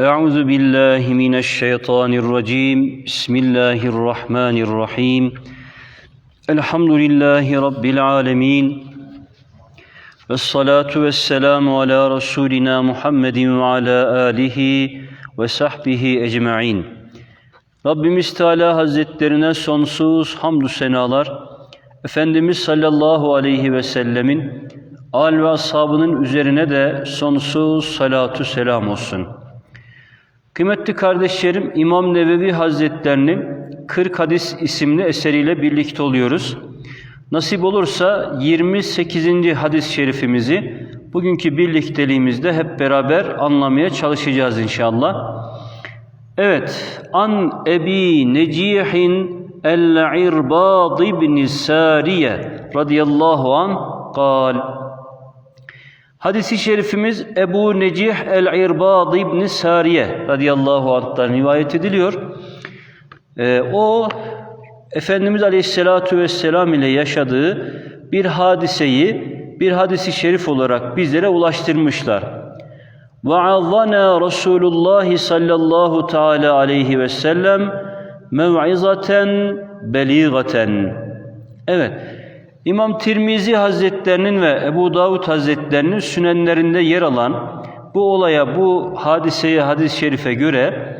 أعوذ بالله من الشيطان الرجيم بسم الله الرحمن الرحيم الحمد لله رب العالمين والصلاة والسلام على رسولنا محمد وعلى آله وصحبه ecmaîn. Rabbimiz Teala Hazretlerine sonsuz hamdü senalar, Efendimiz sallallahu aleyhi ve sellemin al ve ashabının üzerine de sonsuz salatu selam olsun. Kıymetli kardeşlerim, İmam Nevevi Hazretlerinin 40 Hadis isimli eseriyle birlikte oluyoruz. Nasip olursa 28. hadis-i şerifimizi bugünkü birlikteliğimizde hep beraber anlamaya çalışacağız inşallah. Evet, an Ebi Necihin el-İrbad ibn Sariye radıyallahu an. Hadis-i şerifimiz Ebu Necih el-İrbad ibn Sariye radıyallahu anh'tan rivayet ediliyor. Ee, o Efendimiz Aleyhisselatü Vesselam ile yaşadığı bir hadiseyi bir hadisi şerif olarak bizlere ulaştırmışlar. وَعَظَّنَا رَسُولُ اللّٰهِ صَلَّى اللّٰهُ تَعَالَى عَلَيْهِ وَسَلَّمْ مَوْعِظَةً بَلِيغَةً Evet, İmam Tirmizi Hazretlerinin ve Ebu Davud Hazretlerinin sünenlerinde yer alan bu olaya, bu hadiseye, hadis-i şerife göre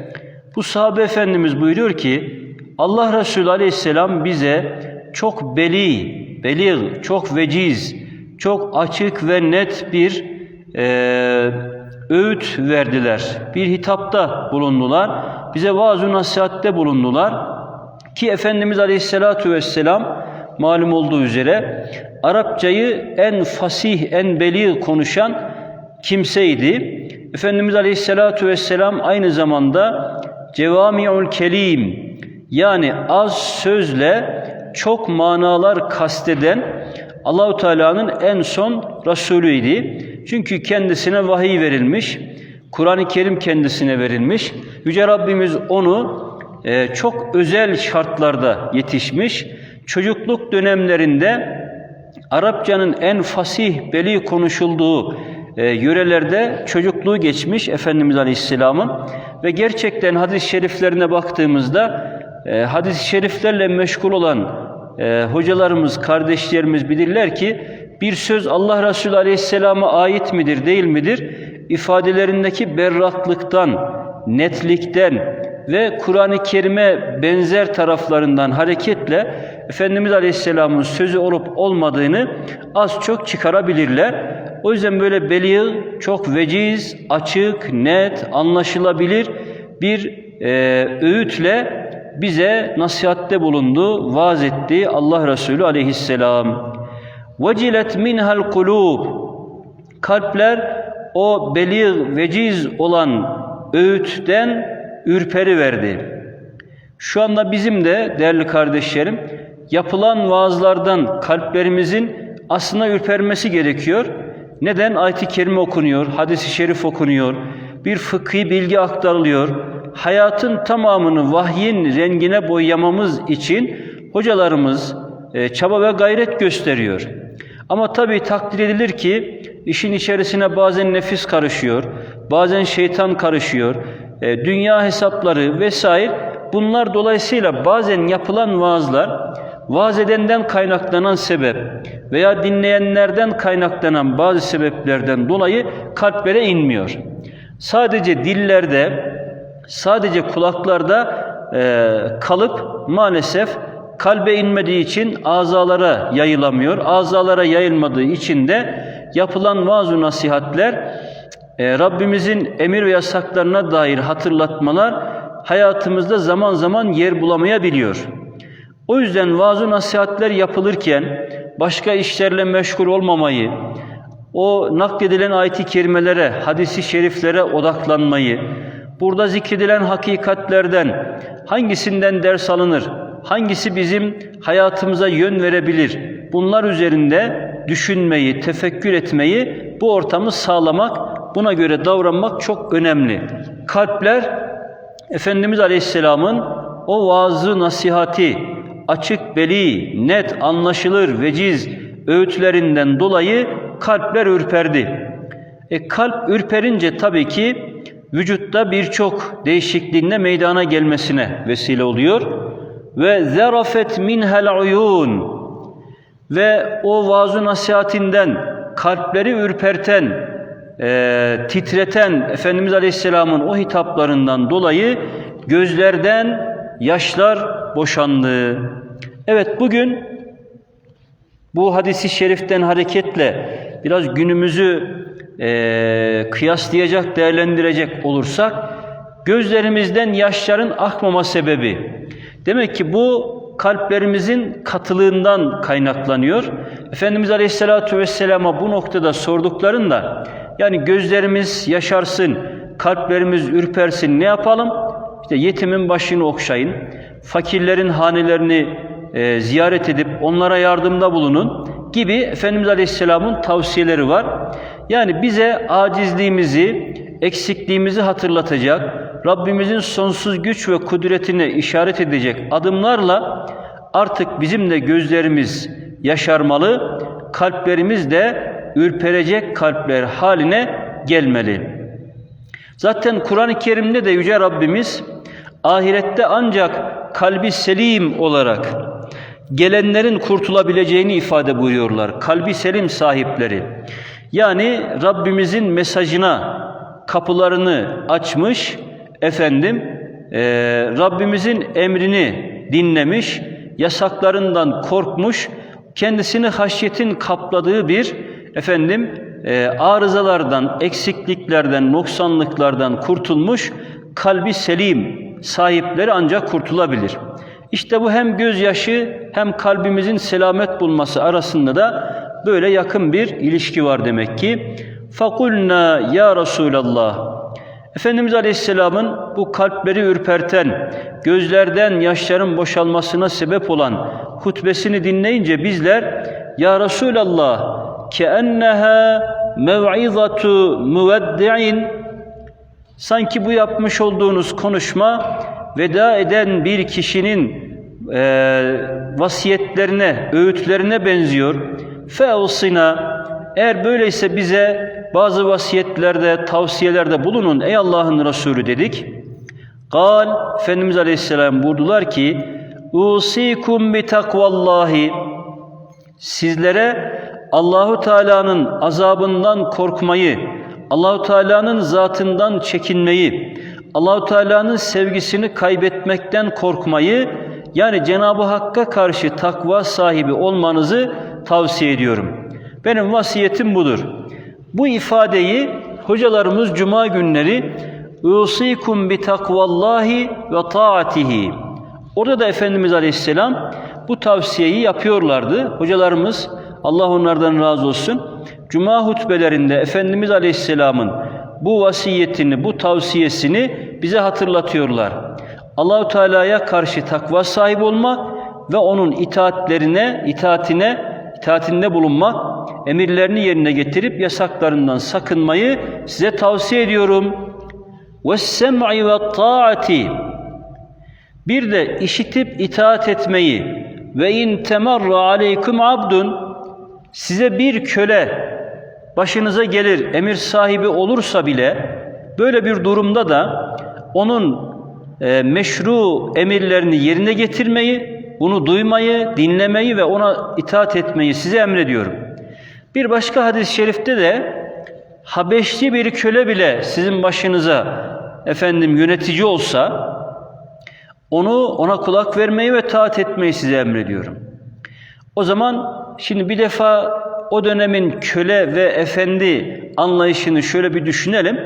bu sahabe efendimiz buyuruyor ki Allah Resulü Aleyhisselam bize çok beli, belir, çok veciz, çok açık ve net bir e, öğüt verdiler. Bir hitapta bulundular. Bize vaaz-ı nasihatte bulundular. Ki Efendimiz Aleyhisselatü Vesselam malum olduğu üzere Arapçayı en fasih, en beli konuşan kimseydi. Efendimiz Aleyhisselatü Vesselam aynı zamanda Cevami'ul Kelim yani az sözle çok manalar kasteden Allahu Teala'nın en son Resulüydü. Çünkü kendisine vahiy verilmiş, Kur'an-ı Kerim kendisine verilmiş. Yüce Rabbimiz onu e, çok özel şartlarda yetişmiş. Çocukluk dönemlerinde Arapçanın en fasih, beli konuşulduğu e, yörelerde çocukluğu geçmiş Efendimiz Aleyhisselam'ın ve gerçekten hadis-i şeriflerine baktığımızda e, hadis-i şeriflerle meşgul olan e, hocalarımız, kardeşlerimiz bilirler ki bir söz Allah Resulü Aleyhisselam'a ait midir, değil midir? ifadelerindeki berraklıktan, netlikten ve Kur'an-ı Kerim'e benzer taraflarından hareketle Efendimiz Aleyhisselam'ın sözü olup olmadığını az çok çıkarabilirler. O yüzden böyle beli, çok veciz, açık, net, anlaşılabilir bir e, öğütle bize nasihatte bulundu, vaaz etti Allah Resulü aleyhisselam. وَجِلَتْ مِنْهَا الْقُلُوبِ Kalpler o beli veciz olan öğütten ürperi verdi. Şu anda bizim de değerli kardeşlerim yapılan vaazlardan kalplerimizin aslında ürpermesi gerekiyor. Neden? Ayet-i Kerime okunuyor, hadis-i şerif okunuyor, bir fıkhi bilgi aktarılıyor. Hayatın tamamını vahyin rengine boyamamız için hocalarımız e, çaba ve gayret gösteriyor. Ama tabii takdir edilir ki işin içerisine bazen nefis karışıyor, bazen şeytan karışıyor, e, dünya hesapları vesaire bunlar dolayısıyla bazen yapılan vaazlar vaaz edenden kaynaklanan sebep veya dinleyenlerden kaynaklanan bazı sebeplerden dolayı kalplere inmiyor. Sadece dillerde, sadece kulaklarda e, kalıp maalesef kalbe inmediği için azalara yayılamıyor. Azalara yayılmadığı için de yapılan vaaz nasihatler e, Rabbimizin emir ve yasaklarına dair hatırlatmalar hayatımızda zaman zaman yer bulamayabiliyor. O yüzden vaaz nasihatler yapılırken başka işlerle meşgul olmamayı, o nakledilen ayet-i kerimelere, hadisi şeriflere odaklanmayı, burada zikredilen hakikatlerden hangisinden ders alınır, hangisi bizim hayatımıza yön verebilir, bunlar üzerinde düşünmeyi, tefekkür etmeyi, bu ortamı sağlamak, buna göre davranmak çok önemli. Kalpler, Efendimiz Aleyhisselam'ın o vaazı nasihati, açık beli, net, anlaşılır, veciz öğütlerinden dolayı kalpler ürperdi. E kalp ürperince tabii ki vücutta birçok değişikliğinde meydana gelmesine vesile oluyor. Ve zerafet minhel uyun ve o vaaz nasihatinden kalpleri ürperten, e, titreten Efendimiz Aleyhisselam'ın o hitaplarından dolayı gözlerden yaşlar boşandı. Evet bugün bu hadisi şeriften hareketle biraz günümüzü e, kıyaslayacak, değerlendirecek olursak gözlerimizden yaşların akmama sebebi. Demek ki bu kalplerimizin katılığından kaynaklanıyor. Efendimiz Aleyhisselatü Vesselam'a bu noktada sorduklarında yani gözlerimiz yaşarsın, kalplerimiz ürpersin ne yapalım? İşte yetimin başını okşayın, fakirlerin hanelerini e, ziyaret edip onlara yardımda bulunun gibi Efendimiz Aleyhisselam'ın tavsiyeleri var. Yani bize acizliğimizi, eksikliğimizi hatırlatacak, Rabbimizin sonsuz güç ve kudretine işaret edecek adımlarla artık bizim de gözlerimiz yaşarmalı, kalplerimiz de ürperecek kalpler haline gelmeli. Zaten Kur'an-ı Kerim'de de Yüce Rabbimiz ahirette ancak kalbi selim olarak gelenlerin kurtulabileceğini ifade buyuruyorlar. Kalbi selim sahipleri. Yani Rabbimizin mesajına kapılarını açmış, efendim e, Rabbimizin emrini dinlemiş, yasaklarından korkmuş, kendisini haşyetin kapladığı bir efendim e, arızalardan, eksikliklerden, noksanlıklardan kurtulmuş, kalbi selim sahipleri ancak kurtulabilir. İşte bu hem gözyaşı hem kalbimizin selamet bulması arasında da böyle yakın bir ilişki var demek ki. Fakulna ya Resulallah. Efendimiz Aleyhisselam'ın bu kalpleri ürperten, gözlerden yaşların boşalmasına sebep olan hutbesini dinleyince bizler Ya Resulallah keenneha mev'izatu muveddi'in sanki bu yapmış olduğunuz konuşma veda eden bir kişinin e, vasiyetlerine, öğütlerine benziyor. Feusina eğer böyleyse bize bazı vasiyetlerde, tavsiyelerde bulunun ey Allah'ın Resulü dedik. Kal Efendimiz Aleyhisselam buyurdular ki Usikum bi takvallahi sizlere Allahu Teala'nın azabından korkmayı, Allahu Teala'nın zatından çekinmeyi, Allahu Teala'nın sevgisini kaybetmekten korkmayı, yani Cenab-ı Hakk'a karşı takva sahibi olmanızı tavsiye ediyorum. Benim vasiyetim budur. Bu ifadeyi hocalarımız cuma günleri "Usikum bi takvallahi ve taatihi." Orada da Efendimiz Aleyhisselam bu tavsiyeyi yapıyorlardı. Hocalarımız Allah onlardan razı olsun. Cuma hutbelerinde Efendimiz Aleyhisselam'ın bu vasiyetini, bu tavsiyesini bize hatırlatıyorlar. Allahu Teala'ya karşı takva sahibi olmak ve onun itaatlerine, itaatine, itaatinde bulunmak, emirlerini yerine getirip yasaklarından sakınmayı size tavsiye ediyorum. Vessem'i ve taati. Bir de işitip itaat etmeyi ve in temarra aleykum abdun size bir köle başınıza gelir emir sahibi olursa bile böyle bir durumda da onun e, meşru emirlerini yerine getirmeyi, bunu duymayı, dinlemeyi ve ona itaat etmeyi size emrediyorum. Bir başka hadis-i şerifte de Habeşli bir köle bile sizin başınıza efendim yönetici olsa onu ona kulak vermeyi ve taat etmeyi size emrediyorum. O zaman şimdi bir defa o dönemin köle ve efendi anlayışını şöyle bir düşünelim.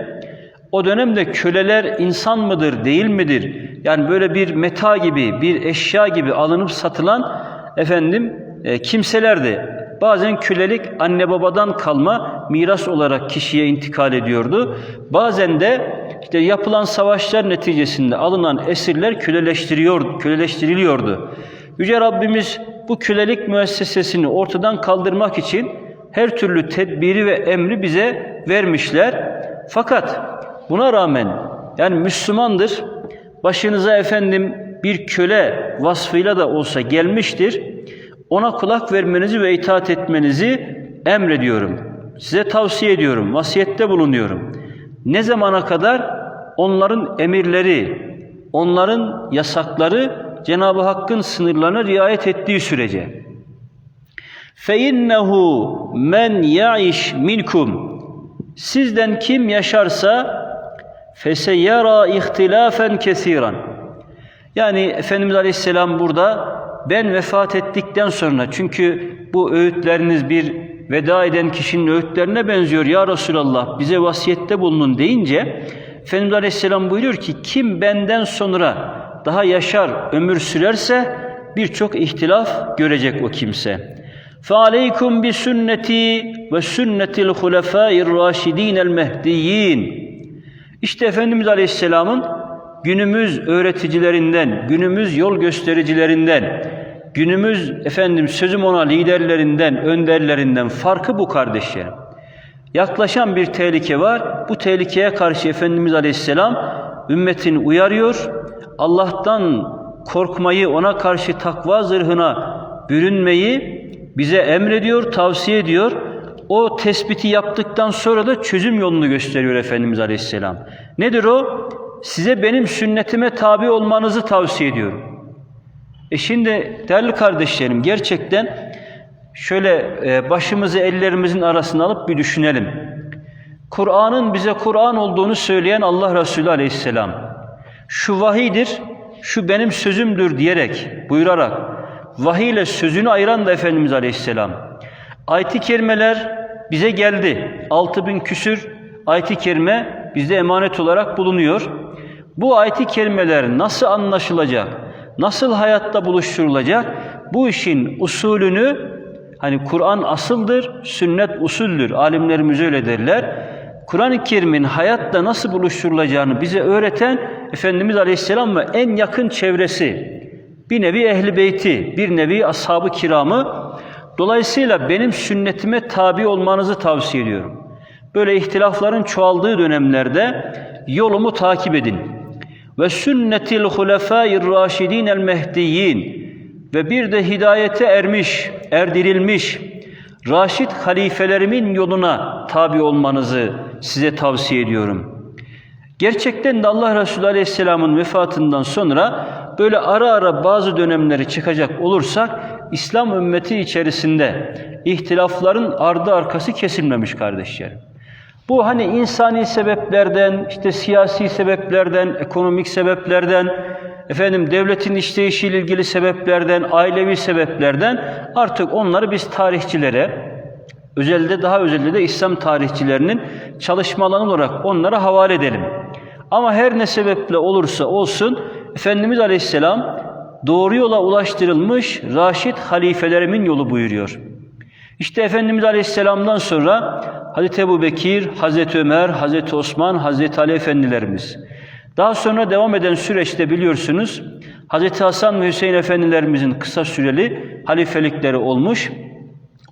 O dönemde köleler insan mıdır, değil midir? Yani böyle bir meta gibi, bir eşya gibi alınıp satılan efendim e, kimselerdi. Bazen kölelik anne babadan kalma miras olarak kişiye intikal ediyordu. Bazen de işte yapılan savaşlar neticesinde alınan esirler köleleştiriyor, köleleştiriliyordu. Yüce Rabbimiz bu kölelik müessesesini ortadan kaldırmak için her türlü tedbiri ve emri bize vermişler. Fakat buna rağmen yani Müslümandır, başınıza efendim bir köle vasfıyla da olsa gelmiştir. Ona kulak vermenizi ve itaat etmenizi emrediyorum. Size tavsiye ediyorum, vasiyette bulunuyorum. Ne zamana kadar? onların emirleri, onların yasakları Cenab-ı Hakk'ın sınırlarına riayet ettiği sürece. فَاِنَّهُ men يَعِشْ minkum Sizden kim yaşarsa feseyara ihtilafen kesiran. Yani Efendimiz Aleyhisselam burada ben vefat ettikten sonra çünkü bu öğütleriniz bir veda eden kişinin öğütlerine benziyor. Ya Resulallah bize vasiyette bulunun deyince Efendimiz Aleyhisselam buyuruyor ki kim benden sonra daha yaşar, ömür sürerse birçok ihtilaf görecek o kimse. فَعَلَيْكُمْ بِسُنَّتِي وَسُنَّةِ الْخُلَفَاءِ الرَّاشِد۪ينَ الْمَهْدِيِّينَ İşte Efendimiz Aleyhisselam'ın günümüz öğreticilerinden, günümüz yol göstericilerinden, günümüz efendim sözüm ona liderlerinden, önderlerinden farkı bu kardeşlerim. Yaklaşan bir tehlike var. Bu tehlikeye karşı Efendimiz Aleyhisselam ümmetini uyarıyor. Allah'tan korkmayı, ona karşı takva zırhına bürünmeyi bize emrediyor, tavsiye ediyor. O tespiti yaptıktan sonra da çözüm yolunu gösteriyor Efendimiz Aleyhisselam. Nedir o? Size benim sünnetime tabi olmanızı tavsiye ediyorum. E şimdi değerli kardeşlerim gerçekten şöyle e, başımızı ellerimizin arasına alıp bir düşünelim. Kur'an'ın bize Kur'an olduğunu söyleyen Allah Resulü Aleyhisselam. Şu vahidir, şu benim sözümdür diyerek, buyurarak vahiy ile sözünü ayıran da Efendimiz Aleyhisselam. Ayet-i kerimeler bize geldi. Altı bin küsür ayet-i kerime bizde emanet olarak bulunuyor. Bu ayet-i kerimeler nasıl anlaşılacak, nasıl hayatta buluşturulacak? Bu işin usulünü hani Kur'an asıldır, sünnet usuldür. Alimlerimiz öyle derler. Kur'an-ı Kerim'in hayatta nasıl buluşturulacağını bize öğreten Efendimiz Aleyhisselam ve en yakın çevresi. Bir nevi ehli beyti, bir nevi ashab-ı kiramı. Dolayısıyla benim sünnetime tabi olmanızı tavsiye ediyorum. Böyle ihtilafların çoğaldığı dönemlerde yolumu takip edin. Ve sünnetil hulefâir râşidîn el mehdiyyin ve bir de hidayete ermiş, erdirilmiş Raşid halifelerimin yoluna tabi olmanızı size tavsiye ediyorum. Gerçekten de Allah Resulü Aleyhisselam'ın vefatından sonra böyle ara ara bazı dönemleri çıkacak olursak İslam ümmeti içerisinde ihtilafların ardı arkası kesilmemiş kardeşlerim. Bu hani insani sebeplerden, işte siyasi sebeplerden, ekonomik sebeplerden, efendim devletin işleyişiyle ilgili sebeplerden, ailevi sebeplerden artık onları biz tarihçilere, özelde daha özelde de İslam tarihçilerinin çalışmaları olarak onlara havale edelim. Ama her ne sebeple olursa olsun Efendimiz Aleyhisselam doğru yola ulaştırılmış Raşid halifelerimin yolu buyuruyor. İşte Efendimiz Aleyhisselam'dan sonra Hazreti Ebu Bekir, Hazreti Ömer, Hazreti Osman, Hazreti Ali Efendilerimiz. Daha sonra devam eden süreçte biliyorsunuz Hazreti Hasan ve Hüseyin Efendilerimizin kısa süreli halifelikleri olmuş.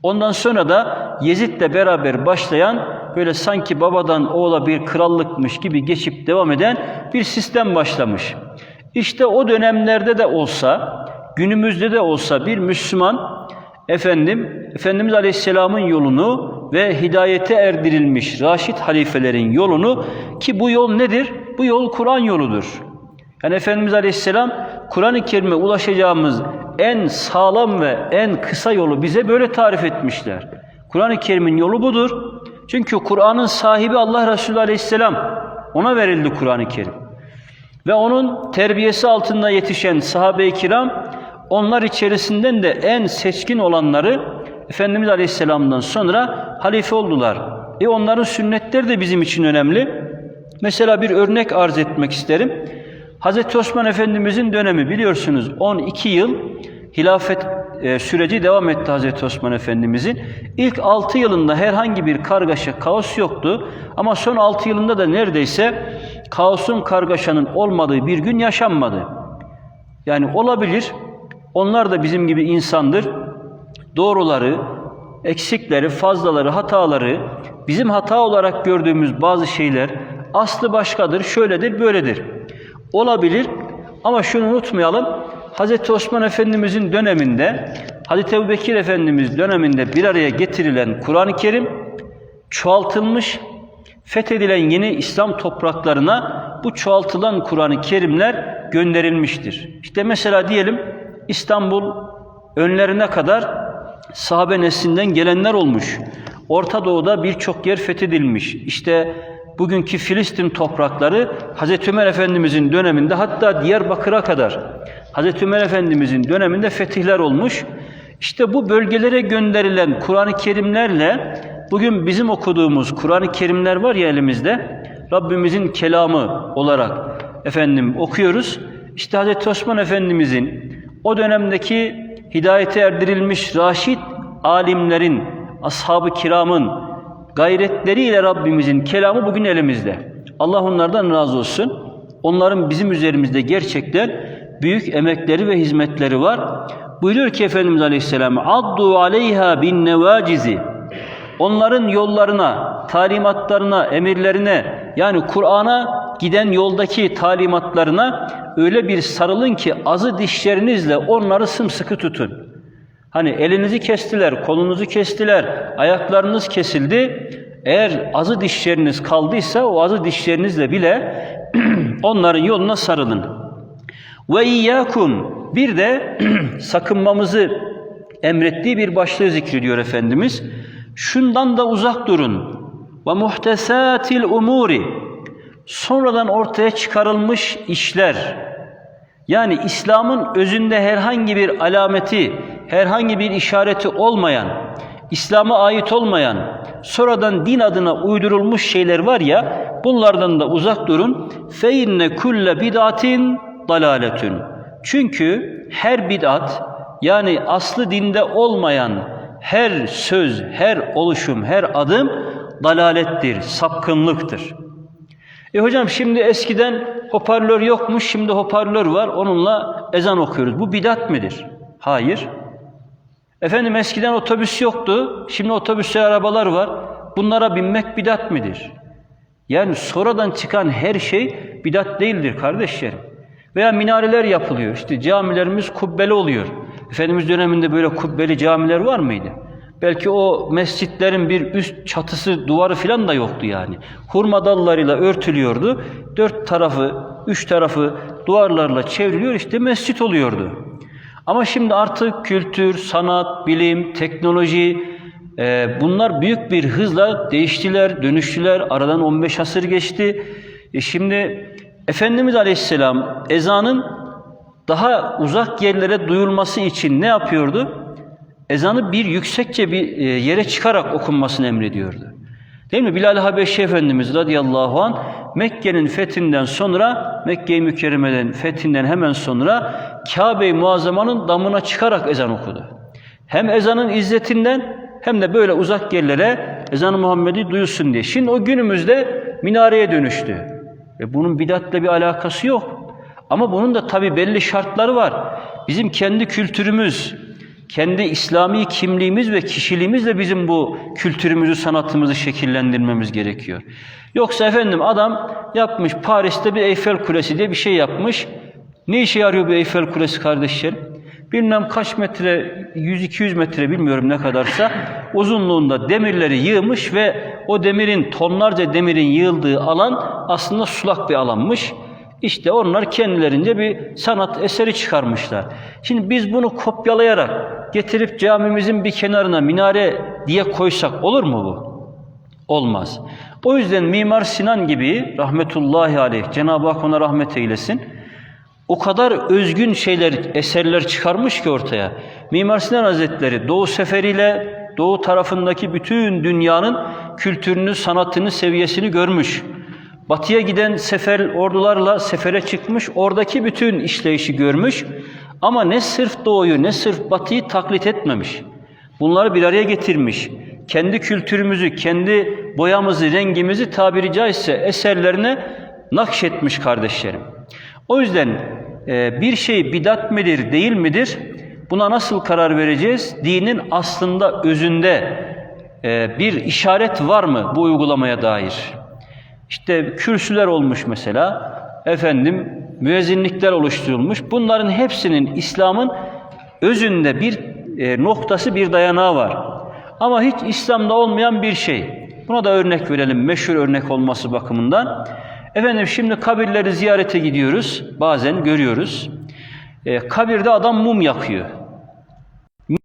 Ondan sonra da Yezid'le beraber başlayan böyle sanki babadan oğula bir krallıkmış gibi geçip devam eden bir sistem başlamış. İşte o dönemlerde de olsa, günümüzde de olsa bir Müslüman efendim Efendimiz Aleyhisselam'ın yolunu ve hidayete erdirilmiş Raşid halifelerin yolunu ki bu yol nedir? Bu yol Kur'an yoludur. Yani Efendimiz Aleyhisselam Kur'an-ı Kerim'e ulaşacağımız en sağlam ve en kısa yolu bize böyle tarif etmişler. Kur'an-ı Kerim'in yolu budur. Çünkü Kur'an'ın sahibi Allah Resulü Aleyhisselam. Ona verildi Kur'an-ı Kerim. Ve onun terbiyesi altında yetişen sahabe-i kiram, onlar içerisinden de en seçkin olanları Efendimiz Aleyhisselam'dan sonra halife oldular. E onların sünnetleri de bizim için önemli. Mesela bir örnek arz etmek isterim. Hazreti Osman Efendimizin dönemi biliyorsunuz 12 yıl hilafet e, süreci devam etti Hazreti Osman Efendimizin. İlk 6 yılında herhangi bir kargaşa, kaos yoktu. Ama son 6 yılında da neredeyse kaosun, kargaşanın olmadığı bir gün yaşanmadı. Yani olabilir. Onlar da bizim gibi insandır. Doğruları, eksikleri, fazlaları, hataları, bizim hata olarak gördüğümüz bazı şeyler aslı başkadır, şöyledir, böyledir. Olabilir ama şunu unutmayalım. Hz. Osman Efendimizin döneminde, Hz. Ebu Bekir Efendimiz döneminde bir araya getirilen Kur'an-ı Kerim çoğaltılmış, fethedilen yeni İslam topraklarına bu çoğaltılan Kur'an-ı Kerimler gönderilmiştir. İşte mesela diyelim İstanbul önlerine kadar sahabe neslinden gelenler olmuş. Orta Doğu'da birçok yer fethedilmiş. İşte bugünkü Filistin toprakları Hazreti Ömer Efendimizin döneminde hatta Diyarbakır'a kadar Hazreti Ömer Efendimizin döneminde fetihler olmuş. İşte bu bölgelere gönderilen Kur'an-ı Kerimlerle bugün bizim okuduğumuz Kur'an-ı Kerimler var ya elimizde Rabbimizin kelamı olarak efendim okuyoruz. İşte Hazreti Osman Efendimizin o dönemdeki hidayete erdirilmiş raşit alimlerin, ashab-ı kiramın gayretleriyle Rabbimizin kelamı bugün elimizde. Allah onlardan razı olsun. Onların bizim üzerimizde gerçekten büyük emekleri ve hizmetleri var. Buyuruyor ki Efendimiz Aleyhisselam addu aleyha bin nevacizi onların yollarına, talimatlarına, emirlerine yani Kur'an'a giden yoldaki talimatlarına öyle bir sarılın ki azı dişlerinizle onları sımsıkı tutun. Hani elinizi kestiler, kolunuzu kestiler, ayaklarınız kesildi. Eğer azı dişleriniz kaldıysa o azı dişlerinizle bile onların yoluna sarılın. Ve iyyakum bir de sakınmamızı emrettiği bir başlığı zikrediyor Efendimiz. Şundan da uzak durun. Ve muhtesatil umuri sonradan ortaya çıkarılmış işler. Yani İslam'ın özünde herhangi bir alameti, herhangi bir işareti olmayan, İslam'a ait olmayan, sonradan din adına uydurulmuş şeyler var ya, bunlardan da uzak durun. İnne kulle bid'atin dalaletun. Çünkü her bid'at yani aslı dinde olmayan her söz, her oluşum, her adım dalalettir, sapkınlıktır. E hocam şimdi eskiden hoparlör yokmuş, şimdi hoparlör var, onunla ezan okuyoruz. Bu bidat midir? Hayır. Efendim eskiden otobüs yoktu, şimdi otobüsler, arabalar var. Bunlara binmek bidat midir? Yani sonradan çıkan her şey bidat değildir kardeşlerim. Veya minareler yapılıyor. İşte camilerimiz kubbeli oluyor. Efendimiz döneminde böyle kubbeli camiler var mıydı? Belki o mescitlerin bir üst çatısı, duvarı falan da yoktu yani. Hurma dallarıyla örtülüyordu. Dört tarafı, üç tarafı duvarlarla çevriliyor işte mescit oluyordu. Ama şimdi artık kültür, sanat, bilim, teknoloji e, bunlar büyük bir hızla değiştiler, dönüştüler. Aradan 15 asır geçti. E şimdi Efendimiz Aleyhisselam ezanın daha uzak yerlere duyulması için ne yapıyordu? Ezanı bir yüksekçe bir e, yere çıkarak okunmasını emrediyordu. Değil mi? Bilal Habeşi Efendimiz radıyallahu an Mekke'nin fethinden sonra, Mekke-i Mükerreme'den fethinden hemen sonra Kabe-i Muazzama'nın damına çıkarak ezan okudu. Hem ezanın izzetinden hem de böyle uzak yerlere ezan-ı Muhammed'i duyulsun diye. Şimdi o günümüzde minareye dönüştü. Ve bunun bidatle bir alakası yok. Ama bunun da tabi belli şartları var. Bizim kendi kültürümüz, kendi İslami kimliğimiz ve kişiliğimizle bizim bu kültürümüzü, sanatımızı şekillendirmemiz gerekiyor. Yoksa efendim adam yapmış Paris'te bir Eyfel Kulesi diye bir şey yapmış. Ne işe yarıyor bu Eyfel Kulesi kardeşlerim? Bilmem kaç metre, 100-200 metre bilmiyorum ne kadarsa uzunluğunda demirleri yığmış ve o demirin, tonlarca demirin yığıldığı alan aslında sulak bir alanmış. İşte onlar kendilerince bir sanat eseri çıkarmışlar. Şimdi biz bunu kopyalayarak getirip camimizin bir kenarına minare diye koysak olur mu bu? Olmaz. O yüzden Mimar Sinan gibi rahmetullahi aleyh Cenab-ı Hak ona rahmet eylesin. O kadar özgün şeyler, eserler çıkarmış ki ortaya. Mimar Sinan Hazretleri Doğu seferiyle Doğu tarafındaki bütün dünyanın kültürünü, sanatını, seviyesini görmüş. Batıya giden sefer ordularla sefere çıkmış, oradaki bütün işleyişi görmüş. Ama ne sırf doğuyu ne sırf batıyı taklit etmemiş. Bunları bir araya getirmiş. Kendi kültürümüzü, kendi boyamızı, rengimizi tabiri caizse eserlerine nakşetmiş kardeşlerim. O yüzden e, bir şey bidat midir, değil midir? Buna nasıl karar vereceğiz? Dinin aslında özünde e, bir işaret var mı bu uygulamaya dair? İşte kürsüler olmuş mesela, efendim müezzinlikler oluşturulmuş. Bunların hepsinin İslam'ın özünde bir e, noktası, bir dayanağı var. Ama hiç İslam'da olmayan bir şey. Buna da örnek verelim, meşhur örnek olması bakımından. Efendim şimdi kabirleri ziyarete gidiyoruz. Bazen görüyoruz. E, kabirde adam mum yakıyor. Niye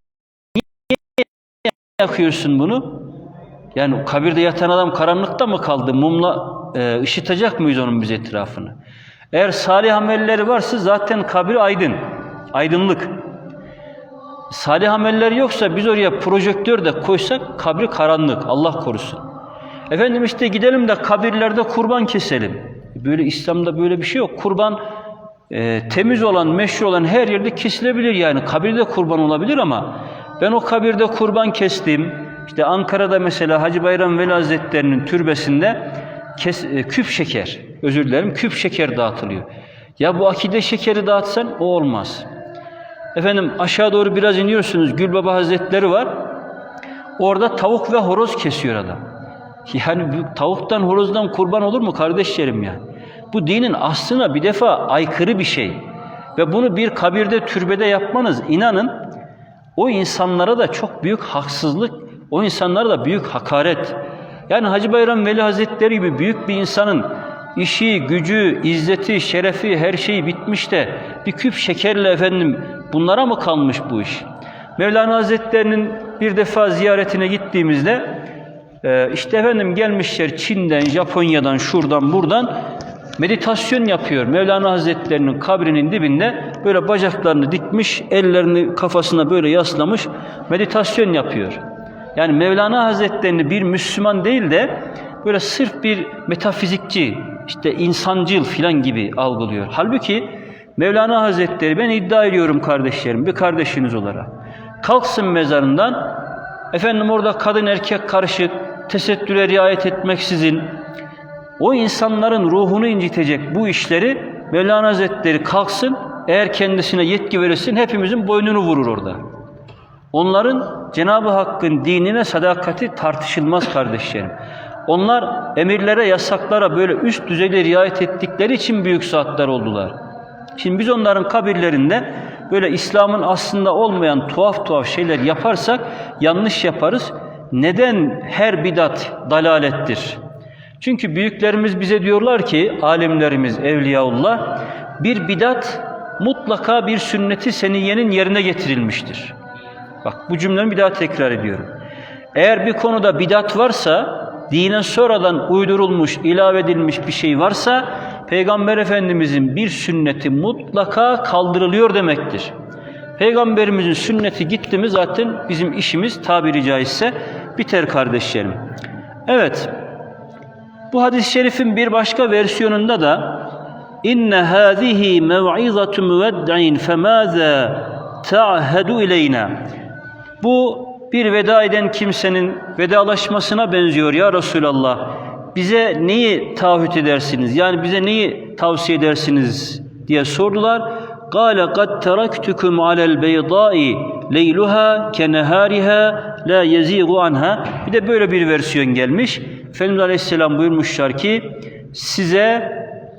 yakıyorsun bunu? Yani kabirde yatan adam karanlıkta mı kaldı? Mumla e, ışıtacak mıyız onun biz etrafını? Eğer salih amelleri varsa zaten kabir aydın. Aydınlık. Salih ameller yoksa biz oraya projektör de koysak kabri karanlık. Allah korusun. Efendim işte gidelim de kabirlerde kurban keselim. Böyle İslam'da böyle bir şey yok. Kurban e, temiz olan, meşru olan her yerde kesilebilir yani. Kabirde kurban olabilir ama ben o kabirde kurban kestim. İşte Ankara'da mesela Hacı Bayram Veli Hazretleri'nin türbesinde kes, e, küp şeker, özür dilerim, küp şeker dağıtılıyor. Ya bu akide şekeri dağıtsan o olmaz. Efendim aşağı doğru biraz iniyorsunuz. Gülbaba Hazretleri var. Orada tavuk ve horoz kesiyor adam. Yani tavuktan horozdan kurban olur mu kardeşlerim ya? Bu dinin aslına bir defa aykırı bir şey. Ve bunu bir kabirde, türbede yapmanız inanın o insanlara da çok büyük haksızlık, o insanlara da büyük hakaret. Yani Hacı Bayram Veli Hazretleri gibi büyük bir insanın işi, gücü, izzeti, şerefi, her şeyi bitmiş de bir küp şekerle efendim bunlara mı kalmış bu iş? Mevlana Hazretleri'nin bir defa ziyaretine gittiğimizde e, işte efendim gelmişler Çin'den, Japonya'dan, şuradan, buradan meditasyon yapıyor. Mevlana Hazretleri'nin kabrinin dibinde böyle bacaklarını dikmiş, ellerini kafasına böyle yaslamış meditasyon yapıyor. Yani Mevlana Hazretlerini bir Müslüman değil de böyle sırf bir metafizikçi, işte insancıl filan gibi algılıyor. Halbuki Mevlana Hazretleri ben iddia ediyorum kardeşlerim, bir kardeşiniz olarak. Kalksın mezarından, efendim orada kadın erkek karışık, tesettüre riayet etmeksizin, o insanların ruhunu incitecek bu işleri Mevlana Hazretleri kalksın, eğer kendisine yetki verirsin hepimizin boynunu vurur orada. Onların Cenab-ı Hakk'ın dinine sadakati tartışılmaz kardeşlerim. Onlar emirlere, yasaklara böyle üst düzeyde riayet ettikleri için büyük saatler oldular. Şimdi biz onların kabirlerinde böyle İslam'ın aslında olmayan tuhaf tuhaf şeyler yaparsak yanlış yaparız. Neden her bidat dalalettir? Çünkü büyüklerimiz bize diyorlar ki, alimlerimiz, evliyaullah, bir bidat mutlaka bir sünneti seniyenin yerine getirilmiştir. Bak bu cümlemi bir daha tekrar ediyorum. Eğer bir konuda bidat varsa, dine sonradan uydurulmuş, ilave edilmiş bir şey varsa, Peygamber Efendimizin bir sünneti mutlaka kaldırılıyor demektir. Peygamberimizin sünneti gitti mi zaten bizim işimiz tabiri caizse biter kardeşlerim. Evet, bu hadis-i şerifin bir başka versiyonunda da inne hâzihi mev'izatu müveddi'in femâzâ ta'hedu ileyna bu bir veda eden kimsenin vedalaşmasına benziyor ya Resulallah. Bize neyi taahhüt edersiniz? Yani bize neyi tavsiye edersiniz diye sordular. قال قد تركتكم على البيضاء ليلها كنهارها la يزيغ anha. Bir de böyle bir versiyon gelmiş. Efendimiz Aleyhisselam buyurmuşlar ki size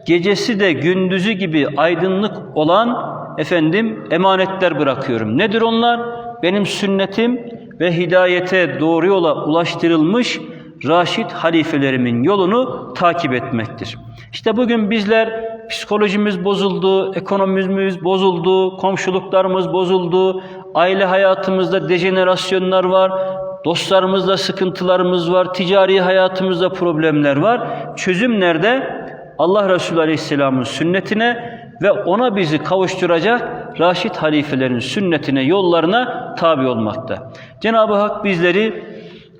gecesi de gündüzü gibi aydınlık olan efendim emanetler bırakıyorum. Nedir onlar? Benim sünnetim ve hidayete doğru yola ulaştırılmış Raşid halifelerimin yolunu takip etmektir. İşte bugün bizler psikolojimiz bozuldu, ekonomimiz bozuldu, komşuluklarımız bozuldu, aile hayatımızda dejenerasyonlar var, dostlarımızda sıkıntılarımız var, ticari hayatımızda problemler var. Çözüm nerede? Allah Resulü Aleyhisselam'ın sünnetine ve ona bizi kavuşturacak Raşid halifelerin sünnetine, yollarına tabi olmakta. Cenab-ı Hak bizleri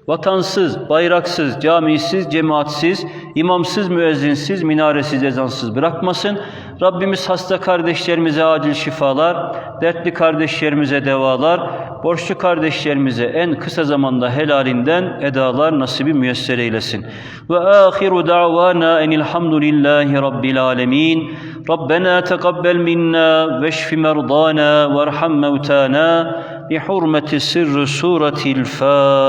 vatansız, bayraksız, camisiz, cemaatsiz, imamsız, müezzinsiz, minaresiz, ezansız bırakmasın. Rabbimiz hasta kardeşlerimize acil şifalar, dertli kardeşlerimize devalar, borçlu kardeşlerimize en kısa zamanda helalinden edalar nasibi müyesser eylesin. Ve ahiru da'vana enilhamdülillahi rabbil alemin. Rabbena teqabbel minna veşfi merdana verham mevtana bi hurmeti sirri suretil Fatiha.